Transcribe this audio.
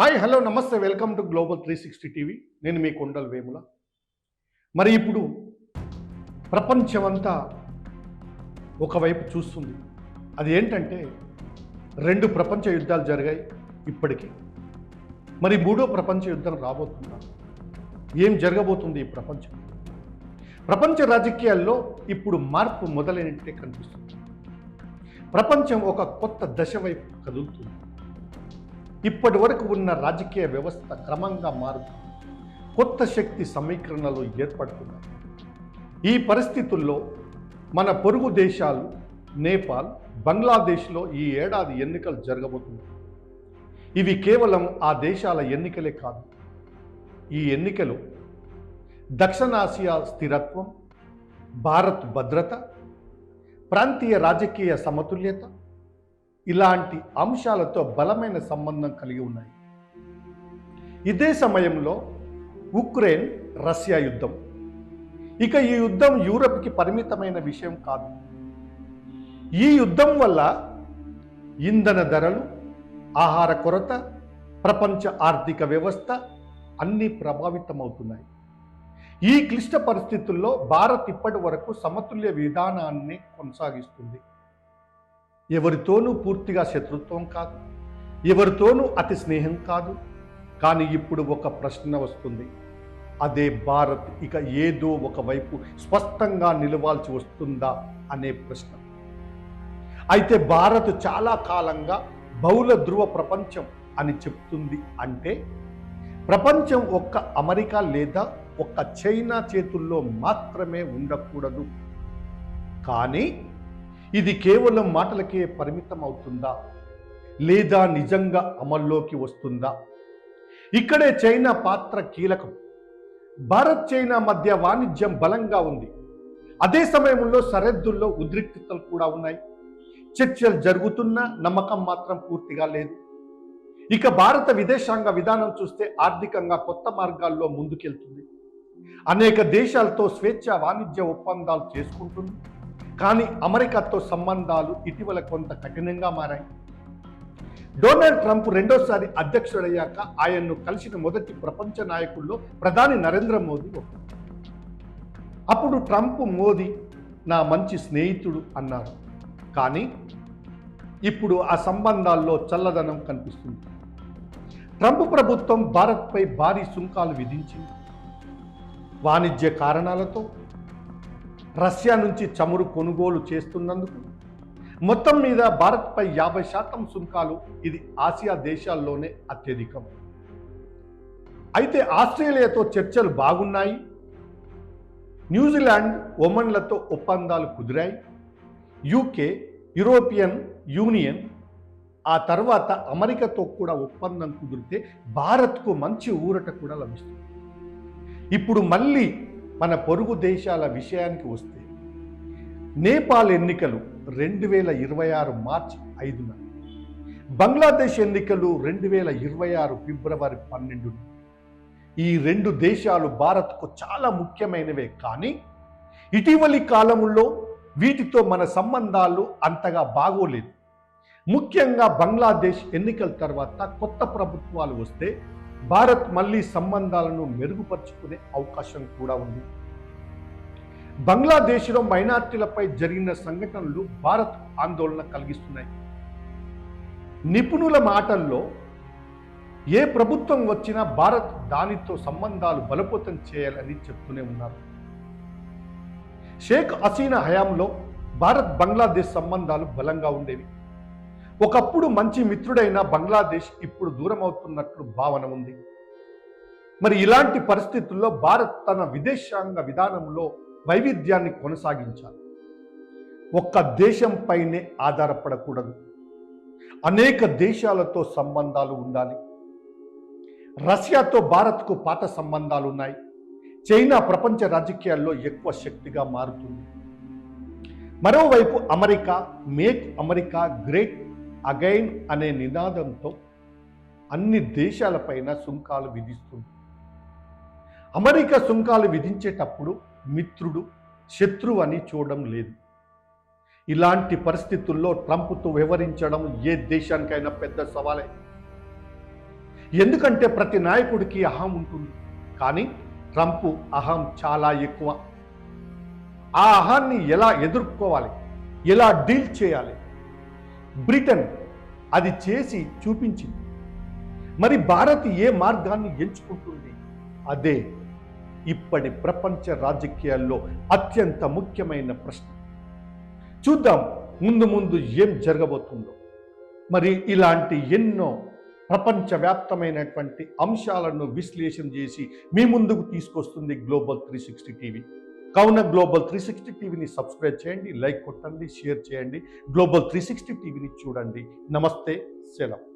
Hi hello నమస్తే welcome to global three sixty TV. నేను మీ కొండల వేముల. మరి ఇప్పుడు ప్రపంచమంతా ఒకవైపు చూస్తుంది. అది ఏంటంటే రెండు ప్రపంచ యుద్ధాలు జరిగాయి ఇప్పటికీ. మరి మూడో ప్రపంచ యుద్ధం రాబోతుందా? ఏం జరగబోతుంది ఈ ప్రపంచం? ప్రపంచ రాజకీయాల్లో ఇప్పుడు మార్పు మొదలైనట్టే కనిపిస్తుంది. ప్రపంచం ఒక కొత్త దశ వైపు కదులుతుంది. ఇప్పటి వరకు ఉన్న రాజకీయ వ్యవస్థ క్రమంగా మారుతుంది కొత్త శక్తి సమీకరణలు ఏర్పడుతున్నాయి. ఈ పరిస్థితుల్లో మన పొరుగు దేశాలు నేపాల్ బంగ్లాదేశ్లో ఈ ఏడాది ఎన్నికలు జరగబోతున్నాయి. ఇవి కేవలం ఆ దేశాల ఎన్నికలే కాదు. ఈ ఎన్నికలు దక్షిణాసియా స్థిరత్వం భారత్ భద్రత ప్రాంతీయ రాజకీయ సమతుల్యత ఇలాంటి అంశాలతో బలమైన సంబంధం కలిగి ఉన్నాయి. ఇదే సమయంలో ఉక్రెయిన్ రష్యా యుద్ధం. ఇక ఈ యుద్ధం యూరప్కి పరిమితమైన విషయం కాదు. ఈ యుద్ధం వల్ల ఇంధన ధరలు ఆహార కొరత ప్రపంచ ఆర్థిక వ్యవస్థ అన్నీ ప్రభావితమవుతున్నాయి. ఈ క్లిష్ట పరిస్థితుల్లో భారత్ ఇప్పటి వరకు సమతుల్య విధానాన్ని కొనసాగిస్తుంది. ఎవరితోనూ పూర్తిగా శత్రుత్వం కాదు ఎవరితోనూ అతి స్నేహం కాదు. కానీ ఇప్పుడు ఒక ప్రశ్న వస్తుంది. అదే భారత్ ఇక ఏదో ఒకవైపు స్పష్టంగా నిలవాల్సి వస్తుందా అనే ప్రశ్న. అయితే భారత్ చాలా కాలంగా బహుళ ధ్రువ ప్రపంచం అని చెప్తుంది అంటే ప్రపంచం ఒక్క అమెరికా లేదా ఒక్క చైనా చేతుల్లో మాత్రమే ఉండకూడదు. కానీ ఇది కేవలం మాటలకే పరిమితం అవుతుందా లేదా నిజంగా అమల్లోకి వస్తుందా? ఇక్కడే చైనా పాత్ర కీలకం. భారత్ చైనా మధ్య వాణిజ్యం బలంగా ఉంది. అదే సమయంలో సరిహద్దుల్లో ఉద్రిక్తతలు కూడా ఉన్నాయి. చర్చలు జరుగుతున్నా నమ్మకం మాత్రం పూర్తిగా లేదు. ఇక భారత విదేశాంగ విధానం చూస్తే ఆర్థికంగా కొత్త మార్గాల్లో ముందుకెళ్తుంది. అనేక దేశాలతో స్వేచ్ఛ వాణిజ్య ఒప్పందాలు చేసుకుంటుంది. కానీ అమెరికాతో సంబంధాలు ఇటీవల కొంత కఠినంగా మారాయి. డొనాల్డ్ ట్రంప్ రెండోసారి అధ్యక్షుడయ్యాక ఆయన్ను కలిసిన మొదటి ప్రపంచ నాయకుల్లో ప్రధాని నరేంద్ర మోదీ ఒకరు. అప్పుడు ట్రంప్ మోదీ నా మంచి స్నేహితుడు అన్నారు. కానీ ఇప్పుడు ఆ సంబంధాల్లో చల్లదనం కనిపిస్తుంది. ట్రంప్ ప్రభుత్వం భారత్పై భారీ సుంకాలు విధించింది. వాణిజ్య కారణాలతో రష్యా నుంచి చమురు కొనుగోలు చేస్తున్నందుకు మొత్తం మీద భారత్పై యాభై శాతం సుంకాలు ఇది ఆసియా దేశాల్లోనే అత్యధికం. అయితే ఆస్ట్రేలియాతో చర్చలు బాగున్నాయి. న్యూజిలాండ్ ఒమన్లతో ఒప్పందాలు కుదిరాయి. యూకే యూరోపియన్ యూనియన్ ఆ తర్వాత అమెరికాతో కూడా ఒప్పందం కుదిరితే భారత్కు మంచి ఊరట కూడా లభిస్తుంది. ఇప్పుడు మళ్ళీ మన పొరుగు దేశాల విషయానికి వస్తే నేపాల్ ఎన్నికలు రెండు వేల ఇరవై ఆరు మార్చి ఐదున బంగ్లాదేశ్ ఎన్నికలు రెండు వేల ఇరవై ఆరు ఫిబ్రవరి పన్నెండున. ఈ రెండు దేశాలు భారత్కు చాలా ముఖ్యమైనవే కానీ ఇటీవలి కాలంలో వీటితో మన సంబంధాలు అంతగా బాగోలేదు. ముఖ్యంగా బంగ్లాదేశ్ ఎన్నికల తర్వాత కొత్త ప్రభుత్వాలు వస్తే భారత్ మళ్ళీ సంబంధాలను మెరుగుపరుచుకునే అవకాశం కూడా ఉంది. బంగ్లాదేశ్లో మైనార్టీలపై జరిగిన సంఘటనలు భారత్ ఆందోళన కలిగిస్తున్నాయి. నిపుణుల మాటల్లో ఏ ప్రభుత్వం వచ్చినా భారత్ దానితో సంబంధాలు బలోపేతం చేయాలని చెప్తూనే ఉన్నారు. షేక్ హసీనా హయాంలో భారత్ బంగ్లాదేశ్ సంబంధాలు బలంగా ఉండేవి. ఒకప్పుడు మంచి మిత్రుడైన బంగ్లాదేశ్ ఇప్పుడు దూరం అవుతున్నట్లు భావన ఉంది. మరి ఇలాంటి పరిస్థితుల్లో భారత్ తన విదేశాంగ విధానంలో వైవిధ్యాన్ని కొనసాగించాలి. ఒక్క దేశంపైనే ఆధారపడకూడదు. అనేక దేశాలతో సంబంధాలు ఉండాలి. రష్యాతో భారత్కు పాత సంబంధాలు ఉన్నాయి. చైనా ప్రపంచ రాజకీయాల్లో ఎక్కువ శక్తిగా మారుతుంది. మరోవైపు America make America great again అనే నినాదంతో అన్ని దేశాలపైన సుంకాలు విధిస్తుంది. అమెరికా సుంకాలు విధించేటప్పుడు మిత్రుడు శత్రువు అని చూడడం లేదు. ఇలాంటి పరిస్థితుల్లో ట్రంప్తో వ్యవహరించడం ఏ దేశానికైనా పెద్ద సవాలే. ఎందుకంటే ప్రతి నాయకుడికి అహం ఉంటుంది. కానీ ట్రంప్ అహం చాలా ఎక్కువ. ఆ అహాన్ని ఎలా ఎదుర్కోవాలి? ఎలా డీల్ చేయాలి? బ్రిటన్ అది చేసి చూపించింది. మరి భారత్ ఏ మార్గాన్ని ఎంచుకుంటుంది? అదే ఇప్పటి ప్రపంచ రాజకీయాల్లో అత్యంత ముఖ్యమైన ప్రశ్న. చూద్దాం ముందు ముందు ఏం జరగబోతుందో. మరి ఇలాంటి ఎన్నో ప్రపంచవ్యాప్తమైనటువంటి అంశాలను విశ్లేషణ చేసి మీ ముందుకు తీసుకొస్తుంది గ్లోబల్ త్రీ సిక్స్టీ టీవీ. కావున గ్లోబల్ త్రీ సిక్స్టీ టీవీని సబ్స్క్రైబ్ చేయండి లైక్ కొట్టండి షేర్ చేయండి. గ్లోబల్ త్రీ సిక్స్టీ టీవీని చూడండి. నమస్తే సెలవు.